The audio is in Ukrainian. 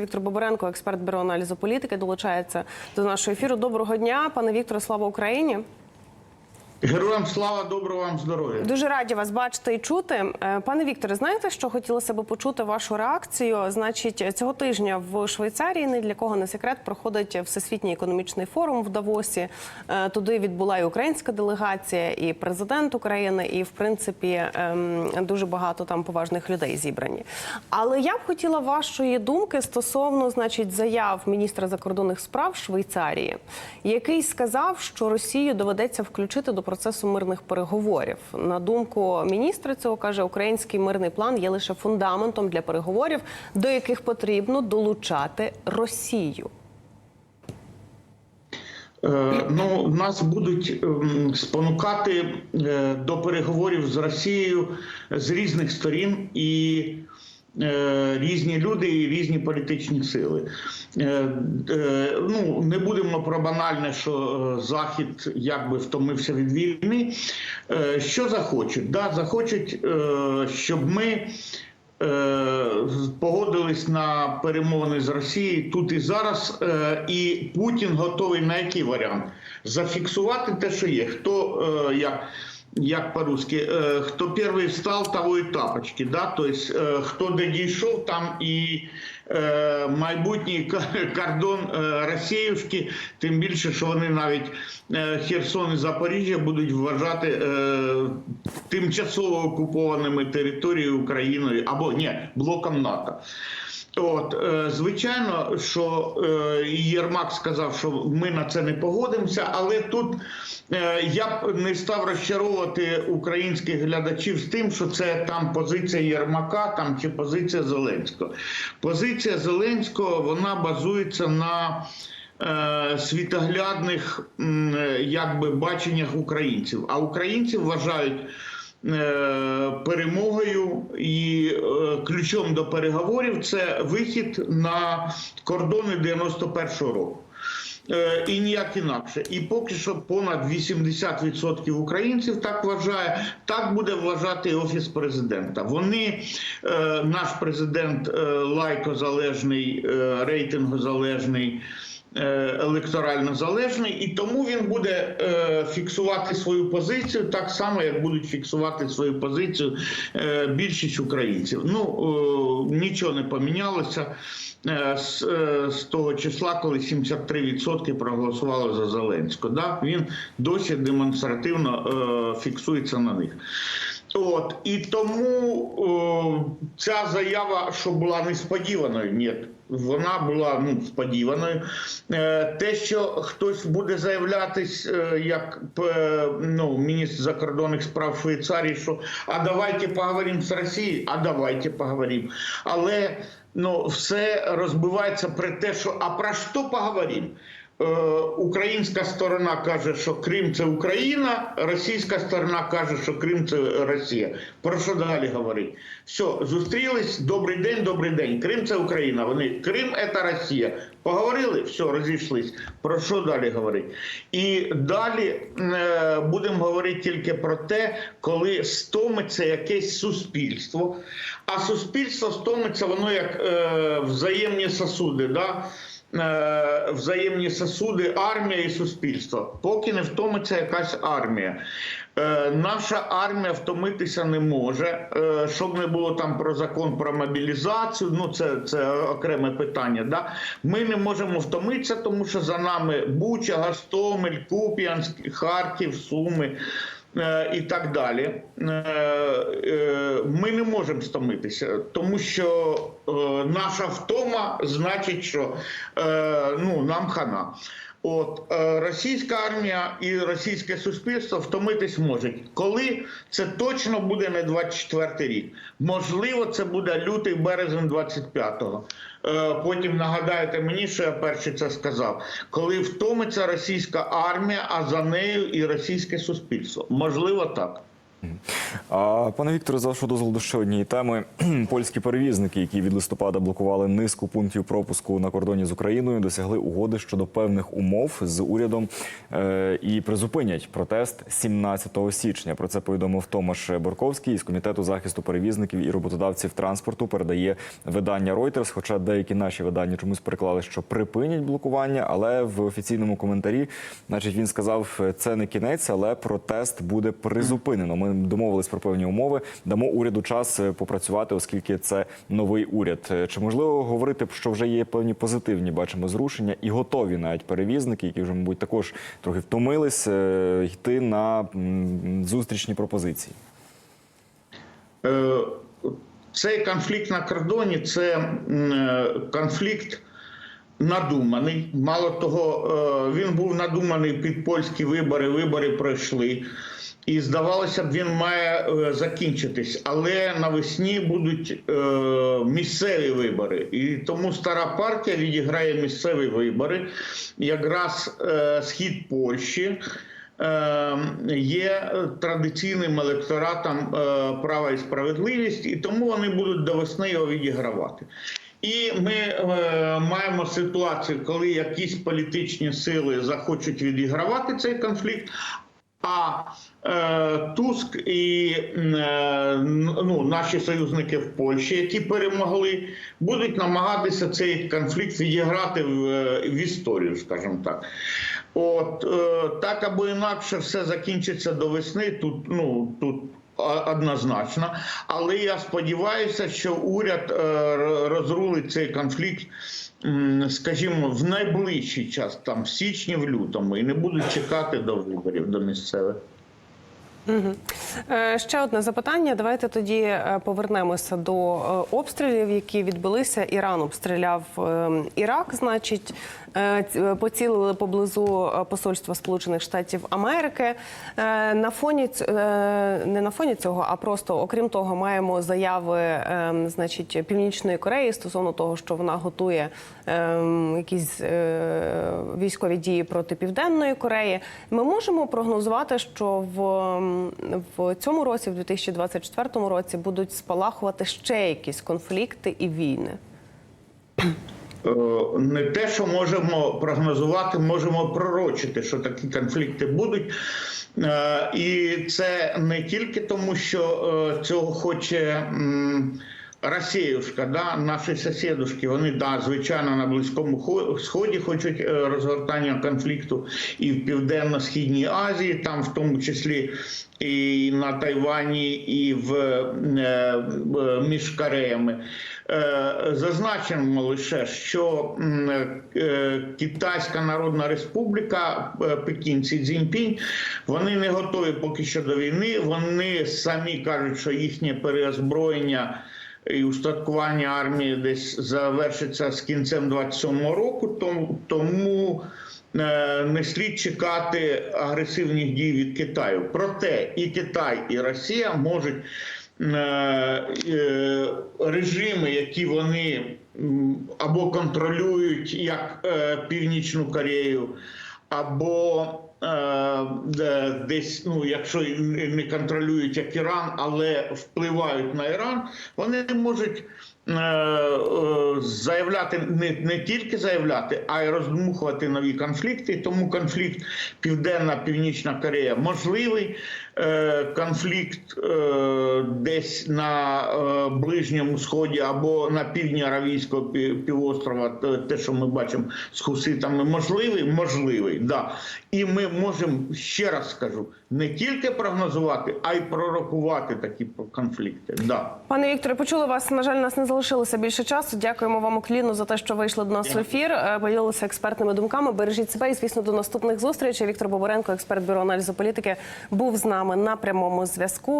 Віктор Бабуренко, експерт бюро аналізу політики, долучається до нашого ефіру. Доброго дня, пане Вікторе, слава Україні. Героям слава, доброго вам здоров'я. Дуже раді вас бачити і чути. Е, Пане Вікторе, знаєте, що хотілося би почути вашу реакцію? Значить, цього тижня в Швейцарії ні для кого не секрет проходить всесвітній економічний форум в Давосі. Е, Туди відбула і українська делегація, і президент України, і в принципі ем, дуже багато там поважних людей зібрані. Але я б хотіла вашої думки стосовно, значить, заяв міністра закордонних справ Швейцарії, який сказав, що Росію доведеться включити до процесу мирних переговорів. На думку міністра, цього каже, український мирний план є лише фундаментом для переговорів, до яких потрібно долучати Росію. Е, Ну, нас будуть ем, спонукати е, до переговорів з Росією з різних сторін і різні люди і різні політичні сили. Е, е, Ну, не будемо про банальне, що е, Захід якби втомився від війни. Е, Що захочуть? Да, захочуть, е, щоб ми. е, Погодились на перемовини з Росією тут і зараз, е, і Путін готовий на який варіант зафіксувати те, що є. Хто е, як, як по-русски, е, хто перший встав, того і тапочки. Да? Тобто, хто де дійшов, там і майбутній ка- кордон е, Росіївський, тим більше, що вони навіть е, Херсон і Запоріжжя будуть вважати е, тимчасово окупованими територією Україною або ні, блоком НАТО. От, е, звичайно, що е, Єрмак сказав, що ми на це не погодимося, але тут е, я б не став розчаровувати українських глядачів з тим, що це там позиція Єрмака там, чи позиція Зеленського. Позиція Зеленського вона базується на е, світоглядних е, якби, баченнях українців. А українці вважають е, перемогою і е, ключом до переговорів це вихід на кордони 91-го року. Е, І ніяк інакше. І поки що понад 80% українців так вважає, так буде вважати офіс президента. Вони, е, наш президент е, лайкозалежний, рейтингозалежний. Е, Електорально залежний, і тому він буде е, фіксувати свою позицію так само, як будуть фіксувати свою позицію е, більшість українців. Ну нічого не помінялося з, з того числа, коли 73% проголосували за Зеленського. Да? Він досі демонстративно фіксується на них. От і тому о, ця заява, що була несподіваною, ні, вона була ну, сподіваною. Е, те, що хтось буде заявлятись, е, як е, ну, міністр закордонних справ Швейцарії, що а давайте поговоримо з Росією, а давайте поговоримо. Але ну, все розбивається про те, що а про що поговоримо? Е, Українська сторона каже, що Крим це Україна, російська сторона каже, що Крим це Росія. Про що далі говорить? Все, зустрілись. Добрий день, добрий день. Крим це Україна. Вони Крим це Росія. Поговорили, все, розійшлись. Про що далі говорить? І далі е, будемо говорити тільки про те, коли стомиться якесь суспільство. А суспільство стомиться, воно як е, взаємні сосуди. Да? Е, взаємні сосуди, армія і суспільство, поки не втомиться якась армія. Е, наша армія втомитися не може, е, щоб не було там про закон про мобілізацію. Ну це, це окреме питання. Да? Ми не можемо втомитися, тому що за нами Буча, Гостомель, Куп'янськ, Харків, Суми. Е, І так далі, Е, е, ми не можемо стомитися, тому що наша втома значить, що ну, нам хана. От е, російська армія і російське суспільство втомитись можуть. Коли це точно буде не 24 рік. Можливо, це буде лютий березень 25-го. Е, потім нагадаєте мені, що я перший це сказав. Коли втомиться російська армія, а за нею і російське суспільство. Можливо, так. Пане Вікторе, за вашого дозволу до ще однієї теми. Польські перевізники, які від листопада блокували низку пунктів пропуску на кордоні з Україною, досягли угоди щодо певних умов з урядом е, і призупинять протест 17 січня. Про це повідомив Томаш Борковський із комітету захисту перевізників і роботодавців транспорту. Передає видання Reuters, Хоча деякі наші видання чомусь переклали, що припинять блокування, але в офіційному коментарі, значить, він сказав, це не кінець, але протест буде призупинено. Ми домовились про певні умови. Дамо уряду час е, попрацювати, оскільки це новий уряд. Е, Чи можливо говорити, що вже є певні позитивні бачимо зрушення і готові навіть перевізники, які вже мабуть також трохи втомились е, йти на зустрічні пропозиції. Цей конфлікт на кордоні це конфлікт надуманий. Мало того, він був надуманий під польські вибори. Вибори пройшли. І здавалося б, він має е, закінчитись, але навесні будуть е, місцеві вибори, і тому стара партія відіграє місцеві вибори. Якраз е, схід Польщі е, є традиційним електоратом е, права і справедливість, і тому вони будуть до весни його відігравати. І ми е, маємо ситуацію, коли якісь політичні сили захочуть відігравати цей конфлікт. А е, Туск і е, ну, наші союзники в Польщі, які перемогли, будуть намагатися цей конфлікт відіграти в, е, в історію, скажімо так. От е, так або інакше все закінчиться до весни. Тут ну тут однозначно. Але я сподіваюся, що уряд е, розрулить цей конфлікт. Скажімо, в найближчий час, там в січні, в лютому, і не будуть чекати до виборів до місцевих. Е, Ще одне запитання. Давайте тоді е, повернемося до е, обстрілів, які відбулися. Іран обстріляв е, Ірак. Значить, поцілили поблизу посольства Сполучених Штатів Америки. На фоні не на фоні цього, а просто окрім того, маємо заяви, е, значить, Північної Кореї стосовно того, що вона готує е, якісь військові дії проти Південної Кореї. Ми можемо прогнозувати, що в, в цьому році, в 2024 році, будуть спалахувати ще якісь конфлікти і війни. Е, не те, що можемо прогнозувати, можемо пророчити, що такі конфлікти будуть. Е, І це не тільки тому, що е, цього хоче. Росіюшка, да, наші сусідушки, вони да, звичайно на близькому Хо- сході хочуть е, розгортання конфлікту і в південно-східній Азії, там в тому числі і на Тайвані, і в е, в- між Кореями. Е, Зазначимо лише, що е, Китайська Народна Республіка, е, Пекін Сі Цзіньпінь, вони не готові поки що до війни. Вони самі кажуть, що їхнє переозброєння і устаткування армії десь завершиться з кінцем 27-го року. Тому, тому е, не слід чекати агресивних дій від Китаю. Проте і Китай, і Росія можуть е, е, режими, які вони або контролюють як Північну Корею, або е, де- десь, ну якщо не контролюють як Іран, але впливають на Іран, вони можуть заявляти не, не тільки заявляти, а й роздмухувати нові конфлікти. Тому конфлікт Південна Північна Корея можливий. Е, конфлікт е, десь на е, ближньому сході або на півдні Аравійського півострова, те, що ми бачимо з хуситами, можливий, можливий, да. І ми можемо ще раз скажу не тільки прогнозувати, а й пророкувати такі конфлікти. Да. Пане Вікторе, почули вас. На жаль, нас не залишилося більше часу. Дякуємо вам уклінно за те, що вийшли до нас в ефір. е, Поділилися експертними думками. Бережіть себе і звісно до наступних зустрічей. Віктор Боборенко, експерт бюро аналізу політики, був з нами на прямому зв'язку.